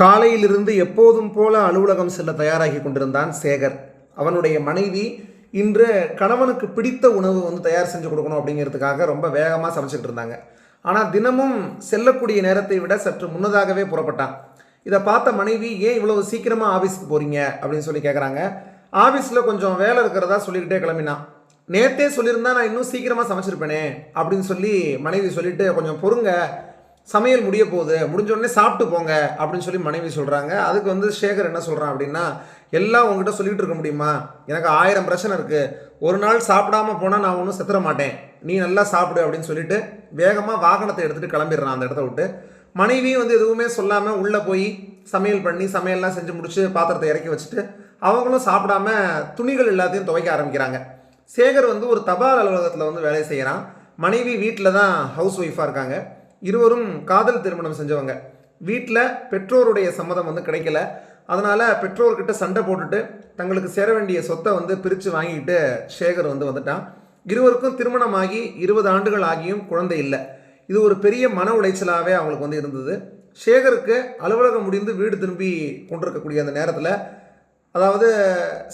காலையிலிருந்து எப்போதும் போல அலுவலகம் செல்ல தயாராகி கொண்டிருந்தான் சேகர். அவனுடைய மனைவி இன்று கணவனுக்கு பிடித்த உணவு வந்து தயார் செஞ்சு கொடுக்கணும் அப்படிங்கிறதுக்காக ரொம்ப வேகமாக சமைச்சிட்டு இருந்தாங்க. ஆனால் தினமும் செல்லக்கூடிய நேரத்தை விட சற்று முன்னதாகவே புறப்பட்டான். இதை பார்த்த மனைவி ஏன் இவ்வளவு சீக்கிரமாக ஆஃபீஸ்க்கு போகிறீங்க அப்படின்னு சொல்லி கேட்குறாங்க ஆஃபீஸில் கொஞ்சம் வேலை இருக்கிறதா? சொல்லிக்கிட்டே கிளம்பினான். நேத்தே சொல்லியிருந்தா நான் இன்னும் சீக்கிரமாக சமைச்சிருப்பேனே அப்படின்னு சொல்லி மனைவி சொல்லிட்டு கொஞ்சம் பொறுங்க சமையல் முடிய போகுது முடிஞ்ச உடனே சாப்பிட்டு போங்க அப்படின்னு சொல்லி மனைவி சொல்கிறாங்க அதுக்கு வந்து சேகர் என்ன சொல்கிறான் அப்படின்னா எல்லாம் உங்ககிட்ட சொல்லிகிட்டு இருக்க முடியுமா? எனக்கு ஆயிரம் பிரச்சனை இருக்குது ஒரு நாள் சாப்பிடாம போனால் நான் ஒன்றும் செத்துற மாட்டேன். நீ நல்லா சாப்பிடு அப்படின்னு சொல்லிட்டு வேகமாக வாகனத்தை எடுத்துகிட்டு கிளம்பிடுறான் அந்த இடத்த விட்டு. மனைவியும் வந்து எதுவுமே சொல்லாமல் உள்ளே போய் சமையல் பண்ணி சமையல்லாம் செஞ்சு முடிச்சு பாத்திரத்தை இறக்கி வச்சுட்டு அவங்களும் சாப்பிடாம துணிகள் எல்லாத்தையும் துவைக்க ஆரம்பிக்கிறாங்க. சேகர் வந்து ஒரு தபால் அலுவலகத்தில் வந்து வேலை செய்கிறான் மனைவி வீட்டில் தான் ஹவுஸ் ஒய்ஃபாக இருக்காங்க. இருவரும் காதல் திருமணம் செஞ்சவங்க. வீட்டில் பெற்றோருடைய சம்மதம் வந்து கிடைக்கல. அதனால் பெற்றோர்கிட்ட சண்டை போட்டுட்டு தங்களுக்கு சேர வேண்டிய சொத்தை வந்து பிரித்து வாங்கிட்டு சேகர் வந்து வந்துட்டான். இருவருக்கும் திருமணமாகி இருபது ஆண்டுகள் ஆகியும் குழந்தை இல்லை. இது ஒரு பெரிய மன உளைச்சலாகவே அவங்களுக்கு வந்து இருந்தது. சேகருக்கு அலுவலகம் முடிந்து வீடு திரும்பி கொண்டிருக்கக்கூடிய அந்த நேரத்தில் அதாவது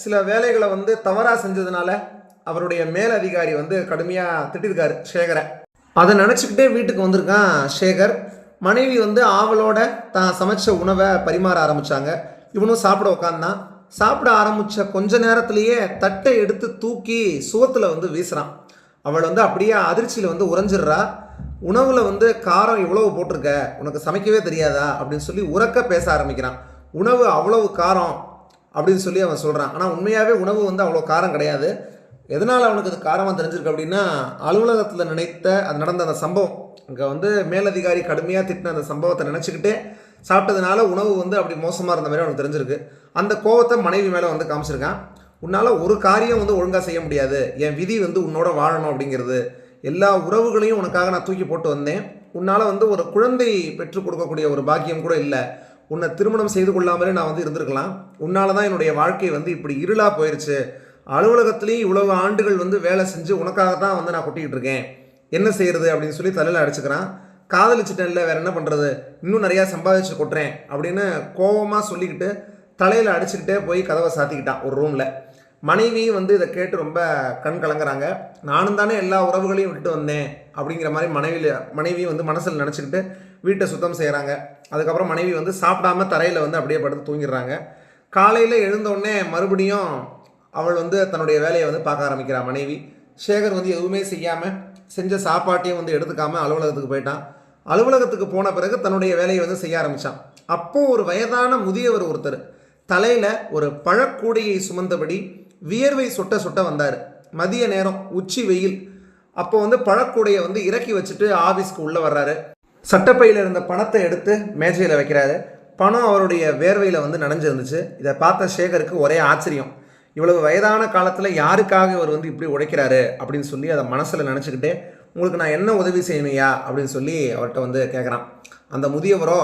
சில வேலைகளை வந்து தவறாக செஞ்சதுனால அவருடைய மேலதிகாரி வந்து கடுமையாக திட்டிருக்காரு சேகரை. அதை நினச்சிக்கிட்டே வீட்டுக்கு வந்திருக்கான் சேகர். மனைவி வந்து ஆவலோட தான் சமைச்ச உணவை பரிமாற ஆரம்பித்தாங்க இவனும் சாப்பிட உட்காந்தான் சாப்பிட ஆரம்பித்த கொஞ்ச நேரத்திலேயே தட்டை எடுத்து தூக்கி சுவத்தில் வந்து வீசுகிறான் அவள் வந்து அப்படியே அதிர்ச்சியில் வந்து உறைஞ்சிடுறா. உணவில் வந்து காரம் இவ்வளவு போட்டிருக்க? உனக்கு சமைக்கவே தெரியாதா? அப்படின்னு சொல்லி உறக்க பேச ஆரம்பிக்கிறான். உணவு அவ்வளவு காரம்? அப்படின்னு சொல்லி அவன் சொல்கிறான் ஆனால் உண்மையாகவே உணவு வந்து அவ்வளோ காரம் கிடையாது. எதனால் அவனுக்கு அது காரமாக தெரிஞ்சிருக்கு அப்படின்னா அலுவலகத்தில் நினைத்த அது நடந்த அந்த சம்பவம். அங்கே வந்து மேலதிகாரி கடுமையாக திட்டின அந்த சம்பவத்தை நினச்சிக்கிட்டே சாப்பிட்டதுனால உணவு வந்து அப்படி மோசமாக இருந்த மாதிரி அவனுக்கு தெரிஞ்சிருக்கு. அந்த கோவத்தை மனைவி மேலே வந்து காமிச்சிருக்கான். உன்னால் ஒரு காரியம் வந்து ஒழுங்காக செய்ய முடியாது. என் விதி வந்து உன்னோட வாழணும் அப்படிங்கிறது. எல்லா உறவுகளையும் உனக்காக நான் தூக்கி போட்டு வந்தேன். உன்னால் வந்து ஒரு குழந்தை பெற்றுக் கொடுக்கக்கூடிய ஒரு பாக்கியம் கூட இல்லை. உன்னை திருமணம் செய்து கொள்ளாமலே நான் வந்து இருந்திருக்கலாம். உன்னால தான் என்னுடைய வாழ்க்கை வந்து இப்படி இருளாக போயிருச்சு. அலுவலகத்துலேயும் இவ்வளவு ஆண்டுகள் வந்து வேலை செஞ்சு உனக்காக தான் வந்து நான் கொட்டிக்கிட்டு இருக்கேன் என்ன செய்யறது அப்படின்னு சொல்லி தலையில் அடிச்சுக்கிறான். காதலிச்சிட்டேன்ல வேற என்ன பண்ணுறது இன்னும் நிறையா சம்பாதிச்சு கொட்டுறேன் அப்படின்னு கோபமாக சொல்லிக்கிட்டு தலையில் அடிச்சுக்கிட்டே போய் கதவை சாத்திக்கிட்டான் ஒரு ரூமில் மனைவியும் வந்து இதை கேட்டு ரொம்ப கண் கலங்குறாங்க. நானும் தானே எல்லா உறவுகளையும் விட்டு வந்தேன் அப்படிங்கிற மாதிரி மனைவியில் மனைவியும் வந்து மனசில் நினச்சிக்கிட்டு வீட்டை சுத்தம் செய்கிறாங்க அதுக்கப்புறம் மனைவி வந்து சாப்பிடாம தரையில் வந்து அப்படியே படுத்து தூங்கிடுறாங்க. காலையில் எழுந்தோடனே மறுபடியும் அவள் வந்து தன்னுடைய வேலையை வந்து பார்க்க ஆரம்பிக்கிறா. மனைவி சேகர் வந்து எதுவுமே செய்யாமல் செஞ்ச சாப்பாட்டையும் வந்து எடுத்துக்காம அலுவலகத்துக்கு போயிட்டான். அலுவலகத்துக்கு போன பிறகு தன்னுடைய வேலையை வந்து செய்ய ஆரம்பித்தான் அப்போது ஒரு வயதான முதியவர் ஒருத்தர் தலையில் ஒரு பழக்கூடையை சுமந்தபடி வியர்வை சொட்ட சொட்ட வந்தார். மதிய நேரம் உச்சி வெயில். அப்போ வந்து பழக்கூடையை வந்து இறக்கி வச்சுட்டு ஆஃபீஸ்க்கு உள்ளே வர்றாரு. சட்டப்பையில் இருந்த பணத்தை எடுத்து மேஜையில் வைக்கிறாரு. பணம் அவருடைய வேர்வையில் வந்து நனைஞ்சிருந்துச்சு. இதை பார்த்த சேகருக்கு ஒரே ஆச்சரியம். இவ்வளவு வயதான காலத்தில் யாருக்காக இவர் வந்து இப்படி உழைக்கிறாரு அப்படின்னு சொல்லி அதை மனசில் நினச்சிக்கிட்டே உங்களுக்கு நான் என்ன உதவி செய்யணுயா அப்படின்னு சொல்லி அவர்கிட்ட வந்து கேட்குறான் அந்த முதியவரோ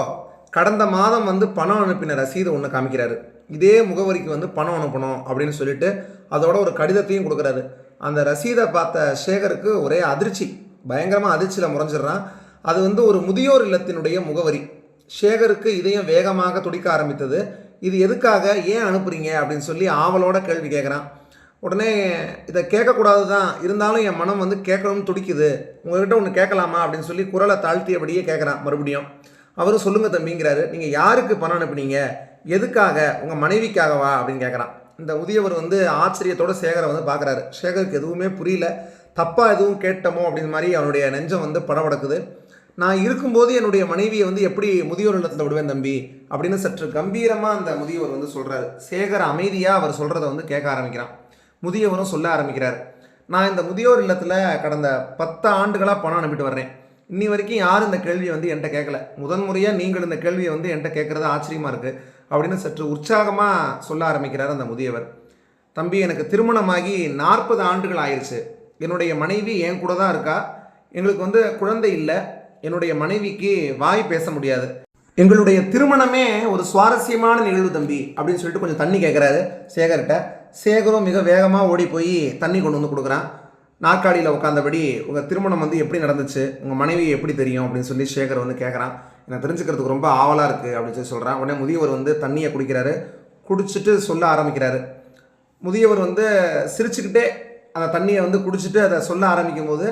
கடந்த மாதம் வந்து பணம் அனுப்பின ரசீது ஒன்று காமிக்கிறாரு. இதே முகவரிக்கு வந்து பணம் அனுப்பணும் அப்படின்னு சொல்லிட்டு அதோட ஒரு கடிதத்தையும் கொடுக்குறாரு. அந்த ரசீதை பார்த்த சேகருக்கு ஒரே அதிர்ச்சி. பயங்கரமாக அதிர்ச்சியில் முறைஞ்சிடுறான். அது வந்து ஒரு முதியோர் இல்லத்தினுடைய முகவரி. சேகருக்கு இதயம் வேகமாக துடிக்க ஆரம்பித்தது. இது எதுக்காக ஏன் அனுப்புறீங்க அப்படின்னு சொல்லி ஆவலோட கேள்வி கேட்குறான் உடனே இதை கேட்கக்கூடாது தான் இருந்தாலும் என் மனம் வந்து கேட்கணும்னு துடிக்குது. உங்கள்கிட்ட ஒன்று கேட்கலாமா அப்படின்னு சொல்லி குரலை தாழ்த்தியபடியே கேட்குறான் மறுபடியும். அவரும் சொல்லுங்க தம்பிங்கிறாரு. நீங்கள் யாருக்கு பணம் அனுப்புனீங்க? எதுக்காக? உங்கள் மனைவிக்காகவா? அப்படின்னு கேட்குறான் இந்த உதியவர் வந்து ஆச்சரியத்தோட சேகரை வந்து பார்க்குறாரு சேகருக்கு எதுவுமே புரியல. தப்பாக எதுவும் கேட்டமோ அப்படின்னு மாதிரி அவனுடைய நெஞ்சம் வந்து படபடக்குது. நான் இருக்கும்போது என்னுடைய மனைவியை வந்து எப்படி முதியோர் இல்லத்தில் விடுவேன் தம்பி? அப்படின்னு சற்று கம்பீரமாக அந்த முதியவர் வந்து சொல்கிறாரு சேகர் அமைதியாக அவர் சொல்கிறத வந்து கேட்க ஆரம்பிக்கிறான். முதியவரும் சொல்ல ஆரம்பிக்கிறார். நான் இந்த முதியோர் இல்லத்தில் கடந்த பத்து ஆண்டுகளாக பணம் அனுப்பிட்டு வர்றேன். இன்னி வரைக்கும் யாரும் இந்த கேள்வியை வந்து என்கிட்ட கேட்கல. முதன் முறையாக நீங்கள் இந்த கேள்வியை வந்து என்கிட்ட கேட்குறது ஆச்சரியமாக இருக்குது அப்படின்னு சற்று உற்சாகமாக சொல்ல ஆரம்பிக்கிறார் அந்த முதியவர். தம்பி எனக்கு திருமணமாகி நாற்பது ஆண்டுகள் ஆயிடுச்சு என்னுடைய மனைவி என் கூட தான் இருக்கா? எங்களுக்கு வந்து குழந்தை இல்லை. என்னுடைய மனைவிக்கு வாய் பேச முடியாது. எங்களுடைய திருமணமே ஒரு சுவாரஸ்யமான நிகழ்வு தம்பி அப்படின்னு சொல்லிட்டு கொஞ்சம் தண்ணி கேட்குறாரு சேகர்கிட்ட. சேகரும் மிக வேகமாக ஓடி போய் தண்ணி கொண்டு வந்து கொடுக்குறான். நாற்காலியில் உட்காந்தபடி உங்கள் திருமணம் வந்து எப்படி நடந்துச்சு? உங்கள் மனைவி எப்படி தெரியும்? அப்படின்னு சொல்லி சேகர் வந்து கேட்குறான் எனக்கு தெரிஞ்சுக்கிறதுக்கு ரொம்ப ஆவலாக இருக்குது அப்படின்னு சொல்லி சொல்கிறான் உடனே முதியவர் வந்து தண்ணியை குடிக்கிறாரு. குடிச்சிட்டு சொல்ல ஆரம்பிக்கிறாரு. முதியவர் வந்து சிரிச்சுக்கிட்டே அந்த தண்ணியை வந்து குடிச்சிட்டு அதை சொல்ல ஆரம்பிக்கும் போது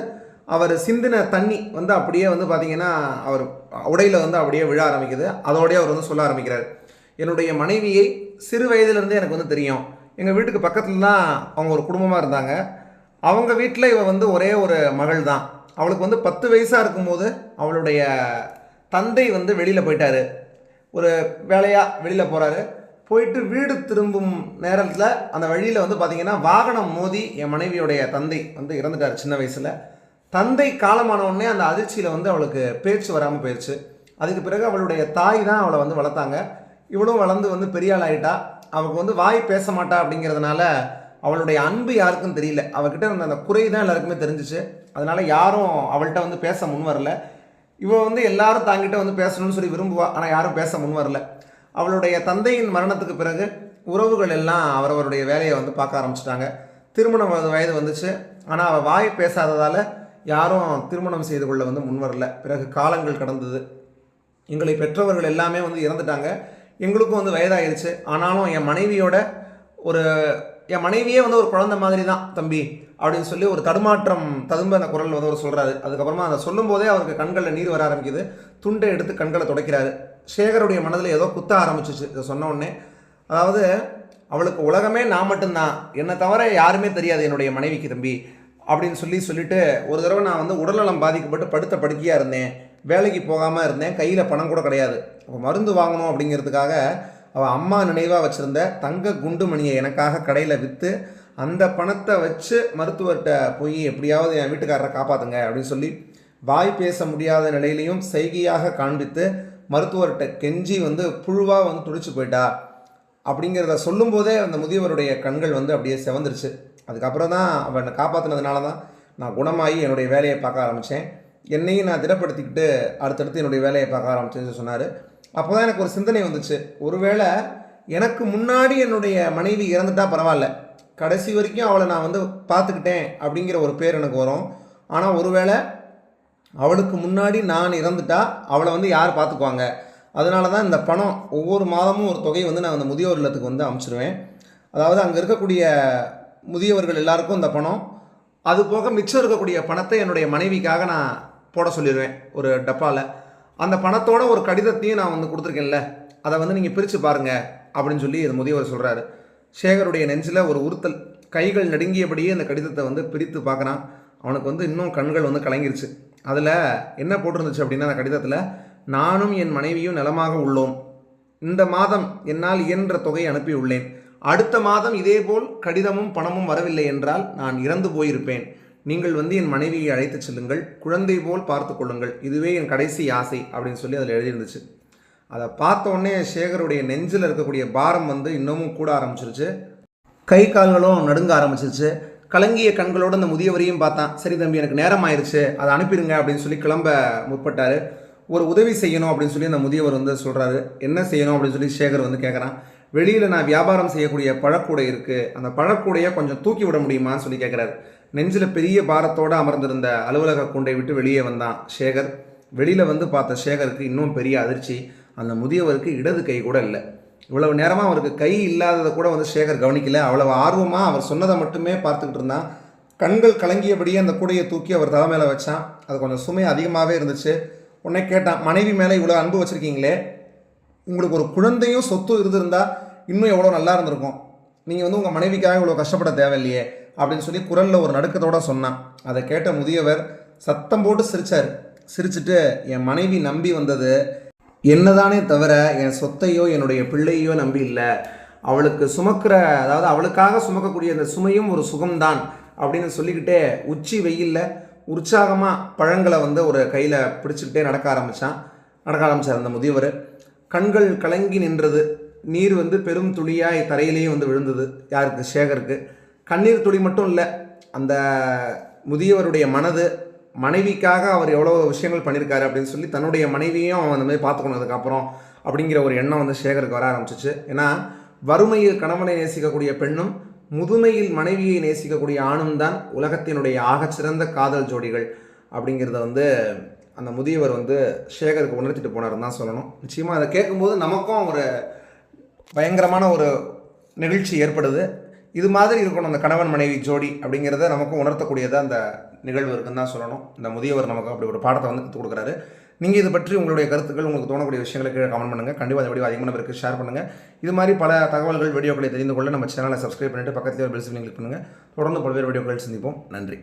அவர் சிந்தின தண்ணி வந்து அப்படியே வந்து பார்த்தீங்கன்னா அவர் உடையில் வந்து அப்படியே விழ ஆரம்பிக்குது. அதோடய அவர் வந்து சொல்ல ஆரம்பிக்கிறார். என்னுடைய மனைவியை சிறு வயதிலிருந்தே எனக்கு வந்து தெரியும். எங்கள் வீட்டுக்கு பக்கத்தில் தான் அவங்க ஒரு குடும்பமாக இருந்தாங்க. அவங்க வீட்டில் இவ வந்து ஒரே ஒரு மகள் தான் அவளுக்கு வந்து பத்து வயசாக இருக்கும்போது அவளுடைய தந்தை வந்து வெளியில் போயிட்டார். ஒரு வேலையாக வெளியில் போகிறாரு போயிட்டு வீடு திரும்பும் நேரத்தில் அந்த வழியில் வந்து பார்த்தீங்கன்னா வாகனம் மோதி என் மனைவியுடைய தந்தை வந்து இறந்துட்டார் சின்ன வயசில். தந்தை காலமான உடனே அந்த அதிர்ச்சியில் வந்து அவளுக்கு பேச்சு வராமல் போயிடுச்சு அதுக்கு பிறகு அவளுடைய தாய் தான் அவளை வந்து வளர்த்தாங்க. இவளும் வளர்ந்து வந்து பெரிய ஆள் ஆயிட்டா. அவளுக்கு வந்து வாய் பேச மாட்டா அப்படிங்கிறதுனால அவளுடைய அன்பு யாருக்கும் தெரியல. அவகிட்ட இருந்த அந்த குறை தான் எல்லாருக்குமே தெரிஞ்சிச்சு. அதனால் யாரும் அவள்கிட்ட வந்து பேச முன் வரல. இவள் வந்து எல்லாரும் தாங்கிட்ட வந்து பேசணும்னு சொல்லி விரும்புவா. ஆனால் யாரும் பேச முன் வரல. அவளுடைய தந்தையின் மரணத்துக்கு பிறகு உறவுகள் எல்லாம் அவரவருடைய வேலையை வந்து பார்க்க ஆரம்பிச்சிட்டாங்க. திருமணம் வயது வந்துச்சு. ஆனால் அவள் வாய் பேசாததால் யாரும் திருமணம் செய்து கொள்ள வந்து முன் வரல. பிறகு காலங்கள் கடந்தது. எங்களை பெற்றவர்கள் எல்லாமே வந்து இறந்துட்டாங்க. எங்களுக்கும் வந்து வயதாகிடுச்சு ஆனாலும் என் மனைவியோட ஒரு என் மனைவியே வந்து ஒரு குழந்தை மாதிரி தான் தம்பி அப்படின்னு சொல்லி ஒரு தடுமாற்றம் ததும்ப அந்த குரல் வந்து அவர் சொல்கிறாரு அதுக்கப்புறமா அதை சொல்லும்போதே அவருக்கு கண்களில் நீர் வர ஆரம்பிக்குது. துண்டை எடுத்து கண்களை துடைக்கிறாரு. சேகருடைய மனதில் ஏதோ குத்த ஆரம்பிச்சிச்சு. இதை சொன்ன உடனே அதாவது அவளுக்கு உலகமே நான் மட்டும்தான். என்னை தவிர யாருமே தெரியாது என்னுடைய மனைவிக்கு தம்பி. அப்படின்னு சொல்லி சொல்லிட்டு ஒரு தடவை நான் வந்து உடல்நலம் பாதிக்கப்பட்டு படுத்த படுக்கையாக இருந்தேன். வேலைக்கு போகாமல் இருந்தேன். கையில் பணம் கூட கிடையாது. அப்போ மருந்து வாங்கணும் அப்படிங்கிறதுக்காக அவள் அம்மா நினைவாக வச்சுருந்த தங்க குண்டு மணியை எனக்காக கடையில் விற்று அந்த பணத்தை வச்சு மருத்துவர்கிட்ட போய் எப்படியாவது என் வீட்டுக்காரரை காப்பாற்றுங்க அப்படின்னு சொல்லி வாய் பேச முடியாத நிலையிலையும் செய்கையாக காண்பித்து மருத்துவர்கிட்ட கெஞ்சி வந்து புழுவாக வந்து துடிச்சு போயிட்டா. அப்படிங்கிறத சொல்லும்போதே அந்த முதியவருடைய கண்கள் வந்து அப்படியே செவந்துருச்சு. அதுக்கப்புறம் தான் அவனை காப்பாற்றினதுனால தான் நான் குணமாகி என்னுடைய வேலையை பார்க்க ஆரம்பித்தேன் என்னையும் நான் திடப்படுத்திக்கிட்டு அடுத்தடுத்து என்னுடைய வேலையை பார்க்க ஆரம்பிச்சேன்னு சொன்னார். அப்போ தான் எனக்கு ஒரு சிந்தனை வந்துச்சு. ஒருவேளை எனக்கு முன்னாடி என்னுடைய மனைவி இறந்துட்டா பரவாயில்ல. கடைசி வரைக்கும் அவளை நான் வந்து பார்த்துக்கிட்டேன் அப்படிங்கிற ஒரு பேர் எனக்கு வரும். ஆனால் ஒருவேளை அவளுக்கு முன்னாடி நான் இறந்துட்டா அவளை வந்து யார் பார்த்துக்குவாங்க? அதனால தான் இந்த பணம் ஒவ்வொரு மாதமும் ஒரு தொகை வந்து நான் அந்த முதியோர் இல்லத்துக்கு வந்து அமுச்சிடுவேன் அதாவது அங்கே இருக்கக்கூடிய முதியவர்கள் எல்லாருக்கும் இந்த பணம். அது போக மிச்சம் இருக்கக்கூடிய பணத்தை என்னுடைய மனைவிக்காக நான் போட சொல்லிடுவேன் ஒரு டப்பாவில் அந்த பணத்தோட ஒரு கடிதத்தையும் நான் வந்து கொடுத்துருக்கேன்ல அதை வந்து நீங்கள் பிரித்து பாருங்கள் அப்படின்னு சொல்லி இது முதியவர் சொல்கிறாரு சேகருடைய நெஞ்சில் ஒரு உறுத்தல் கைகள் நடுங்கியபடியே அந்த கடிதத்தை வந்து பிரித்து பார்க்குறான். அவனுக்கு வந்து இன்னும் கண்கள் வந்து கலங்கிருச்சு. அதில் என்ன போட்டிருந்துச்சு அப்படின்னா அந்த கடிதத்தில் நானும் என் மனைவியும் நலமாக உள்ளோம். இந்த மாதம் என்னால் இயன்ற தொகை அனுப்பியுள்ளேன். அடுத்த மாதம் இதேபோல் கடிதமும் பணமும் வரவில்லை என்றால் நான் இறந்து போயிருப்பேன். நீங்கள் வந்து என் மனைவியை அழைத்துச் செல்லுங்கள். குழந்தை போல் பார்த்து கொள்ளுங்கள். இதுவே என் கடைசி ஆசை அப்படின்னு சொல்லி அதில் எழுதியிருந்துச்சு. அதை பார்த்த உடனே சேகருடைய நெஞ்சில் இருக்கக்கூடிய பாரம் வந்து இன்னமும் கூட ஆரம்பிச்சிருச்சு. கை கால்களும் நடுங்க ஆரம்பிச்சிருச்சு. கலங்கிய கண்களோடு அந்த முதியவரையும் பார்த்தான். சரி தம்பி எனக்கு நேரம் ஆயிடுச்சு அதை அனுப்பிடுங்க அப்படின்னு சொல்லி கிளம்ப முற்பட்டார். ஒரு உதவி செய்யணும் அப்படின்னு சொல்லி அந்த முதியவர் வந்து சொல்கிறாரு என்ன செய்யணும் அப்படின்னு சொல்லி சேகர் வந்து கேட்குறான் வெளியில் நான் வியாபாரம் செய்யக்கூடிய பழக்கூடை இருக்குது அந்த பழக்கூடையை கொஞ்சம் தூக்கி விட முடியுமான்னு சொல்லி கேட்குறாரு நெஞ்சில் பெரிய பாரத்தோடு அமர்ந்திருந்த அலுவலக கூண்டை விட்டு வெளியே வந்தான் சேகர். வெளியில் வந்து பார்த்த சேகருக்கு இன்னும் பெரிய அதிர்ச்சி. அந்த முதியவருக்கு இடது கை கூட இல்லை. இவ்வளவு நேரமாக அவருக்கு கை இல்லாததை கூட வந்து சேகர் கவனிக்கல. அவ்வளவு ஆர்வமாக அவர் சொன்னதை மட்டுமே பார்த்துக்கிட்டு இருந்தான். கண்கள் கலங்கியபடியே அந்த கூடையை தூக்கி அவர் தலை மேலே வச்சான். அது கொஞ்சம் சுமை அதிகமாகவே இருந்துச்சு. உடனே கேட்டான் மனைவி மேலே இவ்வளோ அன்பு வச்சுருக்கீங்களே? உங்களுக்கு ஒரு குழந்தையும் சொத்து இருந்திருந்தால் இன்னும் எவ்வளோ நல்லா இருந்திருக்கும். நீங்கள் வந்து உங்கள் மனைவிக்காக இவ்வளோ கஷ்டப்பட தேவையில்லையே அப்படின்னு சொல்லி குரலில் ஒரு நடுக்கத்தோடு சொன்னான். அதை கேட்ட முதியவர் சத்தம் போட்டு சிரித்தார் சிரிச்சிட்டு என் மனைவி நம்பி வந்தது என்னதானே தவிர என் சொத்தையோ என்னுடைய பிள்ளையோ நம்பி இல்லை. அவளுக்கு சுமக்கிற அதாவது அவளுக்காக சுமக்கக்கூடிய அந்த சுமையும் ஒரு சுகம்தான் அப்படின்னு சொல்லிக்கிட்டே உச்சி வெயிலில் உற்சாகமாக பழங்களை வந்து ஒரு கையில் பிடிச்சிக்கிட்டே நடக்க ஆரம்பித்தான் நடக்க ஆரம்பித்தார் அந்த முதியவர். கண்கள் கலங்கி நின்றது. நீர் வந்து பெரும் துளியாய் தரையிலேயே வந்து விழுந்தது யாருக்கு? சேகருக்கு. கண்ணீர் துளி மட்டும் இல்லை அந்த முதியவருடைய மனது மனைவிக்காக அவர் எவ்வளோ விஷயங்கள் பண்ணியிருக்காரு அப்படின்னு சொல்லி தன்னுடைய மனைவியும் அவன் அந்த மாதிரி பார்த்துக்கணும் அதுக்கப்புறம் அப்படிங்கிற ஒரு எண்ணம் வந்து சேகருக்கு வர ஆரம்பிச்சிச்சு. ஏன்னா வறுமையில் கணவனை நேசிக்கக்கூடிய பெண்ணும் முதுமையில் மனைவியை நேசிக்கக்கூடிய ஆணும் தான் உலகத்தினுடைய ஆகச்சிறந்த காதல் ஜோடிகள் அப்படிங்கிறத வந்து அந்த முதியவர் வந்து சேகருக்கு உணர்த்திட்டு போனார்னு தான் சொல்லணும். நிச்சயமாக அதை கேட்கும்போது நமக்கும் ஒரு பயங்கரமான ஒரு நிகழ்ச்சி ஏற்படுது. இது மாதிரி இருக்கணும் அந்த கணவன் மனைவி ஜோடி அப்படிங்கிறத நமக்கும் உணர்த்தக்கூடியதாக அந்த நிகழ்வு இருக்குன்னு தான் சொல்லணும். இந்த முதியவர் நமக்கு அப்படி ஒரு பாடத்தை வந்து கற்றுக் கொடுக்குறாரு. நீங்கள் இது பற்றி உங்களுடைய கருத்துக்கள் உங்களுக்கு தோணக்கூடிய விஷயங்களை கீழே கமெண்ட் பண்ணுங்கள் கண்டிப்பாக இந்த வீடியோ அதிகமான பேருக்கு ஷேர் பண்ணுங்கள் இது மாதிரி பல தகவல்கள் வீடியோக்களை தெரிந்து கொள்ள நம்ம சேனலை சப்ஸ்கிரைப் பண்ணிட்டு பக்கத்தில் பெல் சிம்லையும் கிளிக் பண்ணுங்கள் தொடர்ந்து பல்வேறு வீடியோக்கள் சந்திப்போம். நன்றி.